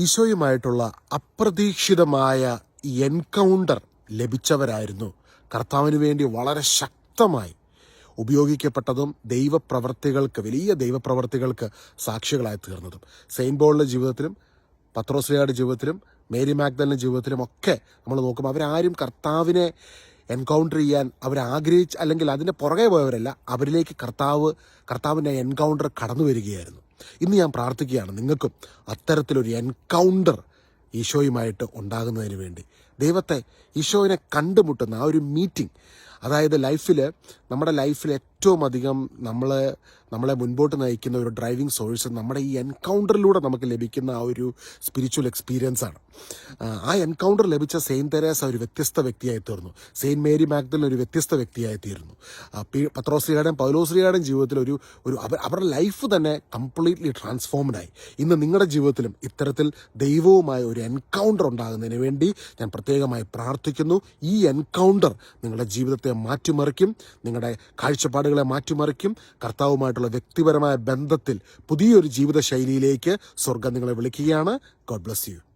ഈശോയുമായിട്ടുള്ള അപ്രതീക്ഷിതമായ എൻകൗണ്ടർ ലഭിച്ചവരായിരുന്നു. കർത്താവിന് വേണ്ടി വളരെ ശക്തമായി ഉപയോഗിക്കപ്പെട്ടതും ദൈവപ്രവർത്തികൾക്ക് വലിയ ദൈവപ്രവർത്തികൾക്ക് സാക്ഷികളായി തീർന്നതും. സെയിന്റ് ബോളിന്റെ ജീവിതത്തിലും പത്രോസ്ലിയുടെ ജീവിതത്തിലും മേരി മാഗ്ദലിന്റെ ജീവിതത്തിലും ഒക്കെ നമ്മൾ നോക്കുമ്പോൾ അവരാരും കർത്താവിനെ എൻകൗണ്ടർ ചെയ്യാൻ അവരാഗ്രഹിച്ച് അല്ലെങ്കിൽ അതിന്റെ പുറകെ പോയവരല്ല. അവരിലേക്ക് കർത്താവ് കർത്താവിന്റെ എൻകൗണ്ടർ കടന്നു വരികയായിരുന്നു ഇന്ന് ഞാൻ പ്രാർത്ഥിക്കുകയാണ്. നിങ്ങൾക്കും അത്തരത്തിലൊരു എൻകൗണ്ടർ ഈശോയുമായിട്ട് ഉണ്ടാകുന്നതിന് വേണ്ടി. ദൈവത്തെ ഈശോയിനെ കണ്ടുമുട്ടുന്ന ആ ഒരു മീറ്റിംഗ് അതായത് ലൈഫിൽ നമ്മുടെ ലൈഫിൽ ഏറ്റവും അധികം നമ്മൾ നമ്മളെ മുൻപോട്ട് നയിക്കുന്ന ഒരു ഡ്രൈവിംഗ് സോഴ്സ് നമ്മുടെ ഈ എൻകൗണ്ടറിലൂടെ നമുക്ക് ലഭിക്കുന്ന ആ ഒരു സ്പിരിച്വൽ എക്സ്പീരിയൻസ് ആണ്. ആ, എൻകൗണ്ടർ ലഭിച്ച സെയിന്റ് തെരേസ ഒരു വ്യത്യസ്ത വ്യക്തിയായി തീർന്നു. സെയിന്റ് മേരി മാഗ്ദലിൻ ഒരു വ്യത്യസ്ത വ്യക്തിയായി തീർന്നു. പത്രോ ശ്രീകാടൻ പൗലോ ശ്രീകാടൻ ജീവിതത്തിൽ ഒരു ഒരു അവരുടെ ലൈഫ് തന്നെ കംപ്ലീറ്റ്ലി ട്രാൻസ്ഫോംഡായി ഇന്ന് നിങ്ങളുടെ ജീവിതത്തിലും ഇത്തരത്തിൽ ദൈവവുമായ ഒരു എൻകൗണ്ടർ ഉണ്ടാകുന്നതിന് വേണ്ടി ഞാൻ പ്രത്യേകമായി പ്രാർത്ഥിക്കുന്നു. ഈ എൻകൗണ്ടർ നിങ്ങളുടെ ജീവിതത്തെ മാറ്റിമറിക്കും നിങ്ങളുടെ കാഴ്ചപ്പാടുകളെ മാറ്റിമറിക്കും കർത്താവുമായിട്ടുള്ള വ്യക്തിപരമായ ബന്ധത്തിൽ പുതിയൊരു ജീവിതശൈലിയിലേക്ക് സ്വർഗം നിങ്ങളെ വിളിക്കുകയാണ്. God bless you